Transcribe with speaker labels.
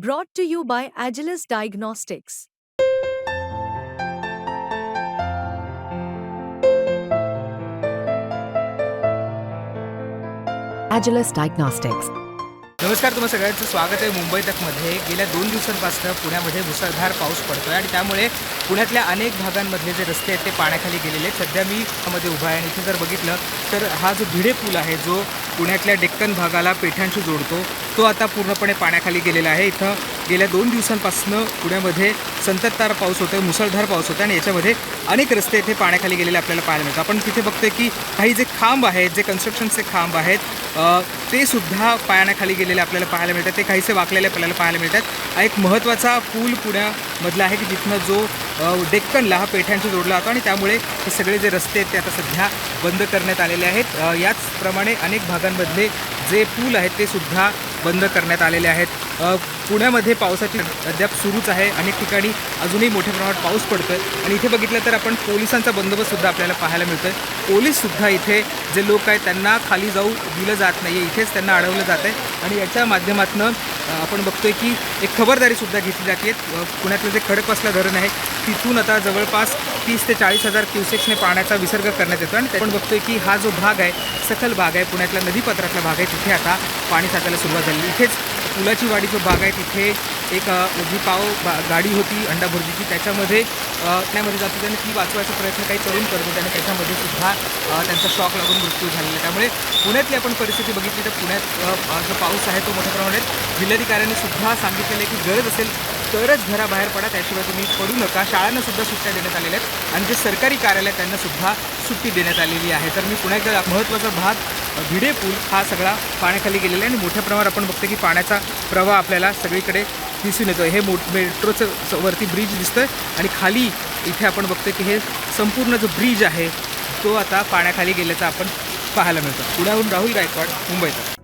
Speaker 1: Brought to you by Agilus Diagnostics.
Speaker 2: Agilus Diagnostics.
Speaker 3: नमस्कार तुम्हाला सगळ्यांचं स्वागत आहे मुंबई तकमध्ये गेल्या दोन दिवसांपासून पुण्यामध्ये मुसळधार पाऊस पडतोय आणि त्यामुळे पुण्यातल्या अनेक भागांमधले जे रस्ते आहेत ते पाण्याखाली गेलेले आहेत सध्या मी मध्ये उभा आहे आणि इथे जर बघितलं तर हा जो भिडे पूल आहे जो पुण्यातल्या डेक्कन भागाला पेठांशी जोडतो तो आता पूर्णपणे पाण्याखाली गेलेला आहे. इथं गेल्या दोन दिवसांपासून पुण्यामध्ये संततधार पाऊस होतो मुसळधार पाऊस होतो आणि याच्यामध्ये अनेक रस्ते इथे पाण्याखाली गेलेले आपल्याला पाहायला मिळतात. आपण तिथे बघतोय की काही जे खांब आहेत जे कन्स्ट्रक्शनचे खांब आहेत ते सुद्धा पाण्याखाली गेलेले आपल्याला पाहायला मिळतात. ते काहीसे वाकलेले आपल्याला पाहायला मिळतात. एक महत्त्वाचा पूल पुण्यामधला आहे की जिथनं जो डेक्कनला हा पेठ्यांशी जोडला जातो आणि त्यामुळे हे सगळे जे रस्ते आहेत ते आता सध्या बंद करण्यात आलेले आहेत. याचप्रमाणे अनेक भागांमधले जे पूल आहेत ते सुद्धा बंद करण्यात आलेले आहेत. अ, पुण्यामध्ये पावसाची अद्याप सुरूच आहे. अनेक ठिकाणी अजूनही मोठ्या प्रमाणात पाऊस पडतोय. आणि इथे बघितलं तर आपण पोलिसांचा बंदोबस्तसुद्धा आपल्याला पाहायला मिळतोय. पोलीससुद्धा इथे जे लोक आहेत त्यांना खाली जाऊ दिलं जात नाही आहे इथेच त्यांना अडवलं जात आहे आणि याच्या माध्यमातून आपण बघतोय की एक खबरदारीसुद्धा घेतली जाते पुण्यातलं जे खडकवासला धरण आहे तिथून आता जवळपास तीस ते चाळीस हजार क्युसेक्सने पाण्याचा विसर्ग करण्यात येतो आणि आपण बघतोय की हा जो भाग आहे सखल भाग आहे पुण्यातला नदीपात्रातला भाग आहे तिथे आता पाणी साचायला सुरुवात झाली. इथेच पुलाची वाडी जो बाग आहे. तिथे एक जी पाव बा गाडी होती अंडा भुर्जीची त्याच्यामध्ये त्यामध्ये जातो त्याने ती वाचवायचा प्रयत्न काही तरुण करतो त्याने त्याच्यामध्ये सुद्धा त्यांचा शॉक लागून मृत्यू झालेला आहे. त्यामुळे पुण्यातली आपण परिस्थिती बघितली तर पुण्यात जो पाऊस आहे तो मोठ्या प्रमाणात जिल्हाधिकाऱ्यांनी सुद्धा सांगितलेलं आहे की गरज असेल तरच घराबाहेर पडा त्याशिवाय तुम्ही पडू नका. शाळांना सुद्धा सुट्ट्या देण्यात आलेल्या आहेत आणि जे सरकारी कार्यालय त्यांना सुद्धा सुट्टी देण्यात आलेली आहे. तर मी पुन्हा एकदा महत्त्वाचा भाग भिडे पूल हा सगळा पाण्याखाली गेलेला आहे आणि मोठ्या प्रमाणावर आपण बघतो की पाण्याचा प्रवाह आपल्याला सगळीकडे दिसून येतो हे मो मेट्रोचं स- वरती ब्रिज दिसतं आणि खाली इथे आपण बघतो की हे संपूर्ण जो ब्रिज आहे तो आता पाण्याखाली गेल्याचा आपण पाहायला मिळतो. पुण्याहून राहुल गायकवाड मुंबईत.